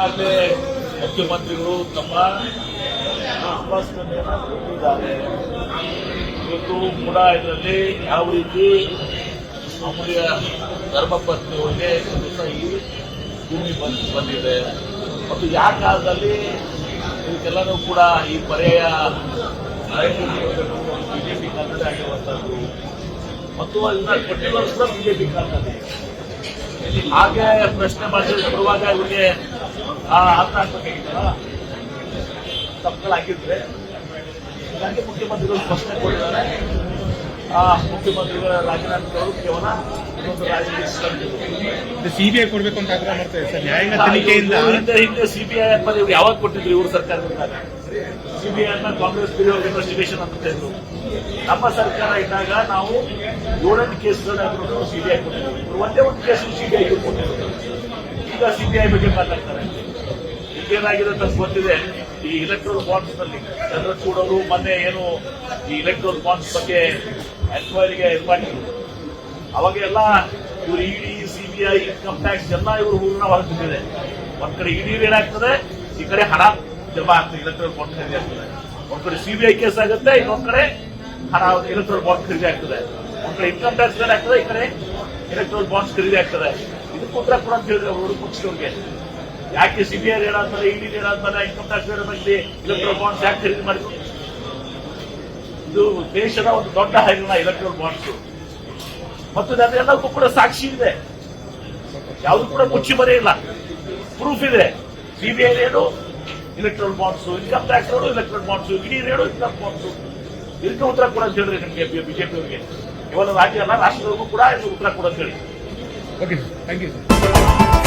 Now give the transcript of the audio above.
ಈಗಾಗಲೇ ಮುಖ್ಯಮಂತ್ರಿಗಳು ತಮ್ಮ ಆಶ್ವಾಸನೆಯನ್ನು ಕೊಟ್ಟಿದ್ದಾರೆ. ಇವತ್ತು ಕೂಡ ಇದರಲ್ಲಿ ಯಾವ ರೀತಿ ಅಮೂಲ್ಯ ಧರ್ಮಪತ್ನಿಯವರಿಗೆ ಈ ಭೂಮಿ ಬಂದು ಬಂದಿದೆ. ಮತ್ತು ಯಾವ ಕಾಲದಲ್ಲಿ ಇದಕ್ಕೆಲ್ಲನೂ ಕೂಡ ಈ ಪರ್ಯಾಯ ಬಿಜೆಪಿ ಕನ್ನಡ ಆಗಿರುವಂಥದ್ದು. ಮತ್ತು ಅದನ್ನ ಕೊಟ್ಟಿರೋದು ಕೂಡ ಬಿಜೆಪಿ ಕನ್ನಡ ಹಾಗೆ ಪ್ರಶ್ನೆ ಮಾಡಿದ್ರೆ ಬರುವಾಗ ಇವರಿಗೆ ಅರ್ಥ ಆಗ್ಬೇಕಾಗಿತ್ತಲ್ಲ ತಪ್ಪುಗಳಾಗಿದ್ರೆ ಹಾಗಾಗಿ ಮುಖ್ಯಮಂತ್ರಿಗಳು ಸ್ಪಷ್ಟನೆ ಕೊಟ್ಟಿದ್ದಾರೆ. ಆ ಮುಖ್ಯಮಂತ್ರಿಗಳ ರಾಜೀನಾಮೆಗಳು ಕೇವಲ ಸಿಬಿಐ ಕೊಡ್ಬೇಕು ಅಂತ ಆಗ್ರಹ ಮಾಡ್ತಾರೆ ಸರ್. ನ್ಯಾಯಾಂಗ ತನಿಖೆಯಿಂದ ಹಿಂದೆ ಸಿಬಿಐ ಅಂತ ಇವ್ರು ಯಾವಾಗ ಕೊಟ್ಟಿದ್ರು ಇವ್ರ ಸರ್ಕಾರದಿಂದ ಸಿಬಿಐ ಅಂತ ಕಾಂಗ್ರೆಸ್ ಪಿರಿಯಡ್ ಇನ್ವೆಸ್ಟಿಗೇಷನ್ ಅಂತ ಇದ್ರು ನಮ್ಮ ಸರ್ಕಾರ ಇದ್ದಾಗ ನಾವು ಏಳೆಂಟು ಕೇಸ್ಗಳನ್ನ ಸಿಬಿಐ ಕೊಟ್ಟಿದ್ರು ಒಂದೇ ಒಂದು ಕೇಸ್ ಸಿಬಿಐ ಈಗ ಸಿಬಿಐ ಬಗ್ಗೆ ಮಾತಾಡ್ತಾರೆ. ಏನಾಗಿದೆ ಅಂತ ಗೊತ್ತಿದೆ. ಈ ಇಲೆಕ್ಟ್ರಲ್ ಬಾಂಡ್ಸ್ನಲ್ಲಿ ಜನರು ಅವರು ಮೊನ್ನೆ ಏನು ಈ ಇಲೆಕ್ಟ್ರಲ್ ಬಾಂಡ್ಸ್ ಬಗ್ಗೆ ಎನ್ಕ್ವೈರಿಗೆ ಇದು ಮಾಡಿದ್ರು. ಅವಾಗ ಎಲ್ಲ ಇವರು ಇಡಿ ಸಿಬಿಐ ಇನ್ಕಮ್ ಟ್ಯಾಕ್ಸ್ ಎಲ್ಲ ಇವರು ಹೂರ್ಣ ಹೊರಗಿದೆ ಒಂದ್ ಕಡೆ ಇಡಿ ಏನಾಗ್ತದೆ? ಈ ಕಡೆ ಹಣ ಜಮಾ ಆಗ್ತದೆ ಇಲೆಕ್ಟ್ರಲ್ ಬಾಂಡ್ ಖರೀದಿ ಆಗ್ತದೆ. ಒಂದ್ ಕಡೆ ಸಿಬಿಐ ಕೇಸ್ ಆಗುತ್ತೆ, ಇನ್ನೊಂದ್ ಕಡೆ ಹಣ ಇಲೆಕ್ಟ್ರಲ್ ಬಾಂಡ್ ಖರೀದಿ ಆಗ್ತದೆ. ಒಂದ್ ಕಡೆ ಇನ್ಕಮ್ ಟ್ಯಾಕ್ಸ್ ಏನಾಗ್ತದೆ? ಈ ಕಡೆ ಇಲೆಕ್ಟ್ರಲ್ ಬಾಂಡ್ಸ್ ಖರೀದಿ ಆಗ್ತದೆ. ಇದಕ್ಕೆ ಉತ್ತರ ಅಂತ ಹೇಳಿದ್ರೆ ಅವರು ಪಕ್ಷದವ್ರಿಗೆ. ಯಾಕೆ ಸಿಬಿಐ ಹೇಳಾದ್ಮೇಲೆ ಇಡಿ ಹೇಳಾದ್ಮೇಲೆ ಇನ್ಕಮ್ ಟ್ಯಾಕ್ಸ್ ಬಗ್ಗೆ ಇಲೆಕ್ಟ್ರಲ್ ಬಾಂಡ್ಸ್ ಯಾಕೆ ಖರೀದಿ ಮಾಡಿದ್ರು? ಇದು ದೇಶದ ಒಂದು ದೊಡ್ಡ ಹೈರಾಣ ಇಲೆಕ್ಟ್ರಲ್ ಬಾಂಡ್ಸ್ ಮತ್ತು ಅದೆಲ್ಲಕ್ಕೂ ಕೂಡ ಸಾಕ್ಷಿ ಇದೆ. ಯಾವುದು ಕೂಡ ಮುಚ್ಚಿ ಇಲ್ಲ. ಪ್ರೂಫ್ ಇದೆ. CBI raid electoral bonds income tax raid electoral bonds ED raid income bonds ಇದಕ್ಕೆ ಉತ್ತರ ಕೂಡ ಅಂತ ಹೇಳಿದ್ರೆ ನಿಮಗೆ ಬಿಜೆಪಿ ಅವರಿಗೆ. ಕೇವಲ ರಾಜ್ಯ ಅಲ್ಲ ರಾಷ್ಟ್ರದವರೆಗೂ ಕೂಡ ಇದು ಉತ್ತರ ಅಂತ ಹೇಳಿ okay sir thank you sir